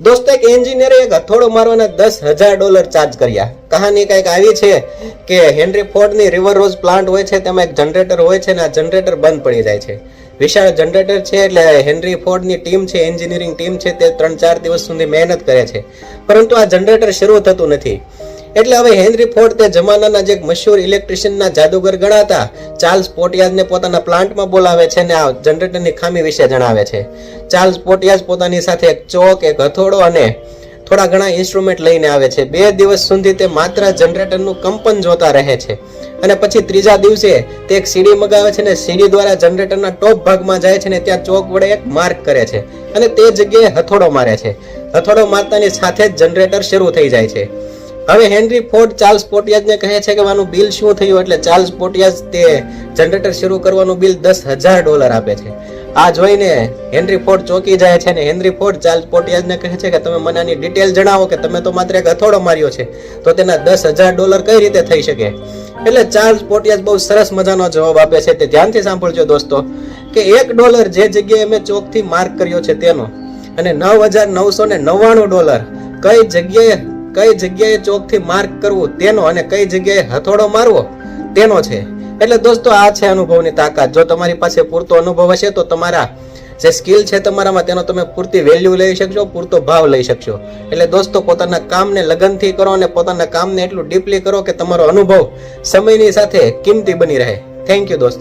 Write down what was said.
દોસ્તો, એક એન્જિનિયરે એક હથોડો મારવાના દસ હજાર ડોલર ચાર્જ કર્યા. કહાની કંઈક આવી છે કે હેનરી ફોર્ડની રિવર રોઝ પ્લાન્ટ હોય છે, તેમાં એક જનરેટર હોય છે ને આ જનરેટર બંધ પડી જાય છે. વિશાળ જનરેટર છે એટલે હેનરી ફોર્ડની ટીમ છે એન્જિનિયરિંગ ટીમ છે, તે ત્રણ ચાર દિવસ સુધી મહેનત કરે છે. પરંતુ આ જનરેટર શરૂ થતું નથી. એટલે હવે હેનરી ફોર્ડ તે જમાનાના જે મશહૂર ઇલેક્ટ્રિશિયનના જાદુગર ગણાતા, ચાર્લ્સ પોટિયાઝને પોતાના પ્લાન્ટમાં બોલાવે છે અને આ જનરેટરની ખામી વિશે જણાવે છે. ચાર્લ્સ પોટિયાઝ પોતાની સાથે એક ચોક, એક હથોડો અને થોડા ઘણા ઇન્સ્ટ્રુમેન્ટ લઈને આવે છે. બે દિવસ સુધી તે માત્ર જનરેટરનું કંપન જોતા રહે છે. અને પછી ત્રીજા દિવસે તે એક સીડી મગાવે છે ને સીડી દ્વારા જનરેટરના ટોપ ભાગમાં જાય છે ને ત્યાં ચોક વડે એક માર્ક કરે છે. અને તે જગ્યાએ હથોડો મારે છે. હથોડો મારતાની સાથે જ જનરેટર શરૂ થઈ જાય છે. હવે હેનરી ફોર્ડ ચાર્લ્સ પોટિયાજને કહે છે કે આનું બિલ શું થયું એટલે ચાર્લ્સ પોટિયાઝ તે જનરેટર શરૂ કરવાનું બિલ દસ હજાર ડોલર આપે છે. આ જોઈને હેનરી ફોર્ડ ચોંકી જાય છે અને હેનરી ફોર્ડ ચાર્લ્સ પોટિયાજને કહે છે કે તમે મને આની ડિટેલ જણાવો કે તમે તો માત્ર એક હથોડો માર્યો છે, તો તેના દસ હજાર ડોલર કઈ રીતે થઈ શકે? એટલે ચાર્લ્સ પોટિયાઝ બહુ સરસ મજાનો જવાબ આપે છે, તે ધ્યાનથી સાંભળજો દોસ્તો, કે એક ડોલર જે જગ્યાએ મેં ચોકથી માર્ક કર્યો છે તેનો, અને નવ હજાર નવસો ને નવ્વાણું ડોલર કઈ જગ્યાએ કઈ જગ્યાએ ચોકથી માર્ક કરવું તેનો અને કઈ જગ્યાએ હથોડો મારવો તેનો છે. એટલે દોસ્તો, આ છે અનુભવની તાકાત. જો તમારી પાસે પૂરતો અનુભવ હશે તો તમારા જે સ્કિલ છે તમારામાં તેનો તમે પૂરતી વેલ્યુ લઈ શકશો, પૂરતો ભાવ લઈ શકશો. એટલે દોસ્તો, પોતાના કામને લગનથી કરો અને પોતાના કામને એટલું ડીપલી કરો કે તમારો અનુભવ સમયની સાથે કિંમતી બની રહે. થેન્ક યુ દોસ્તો.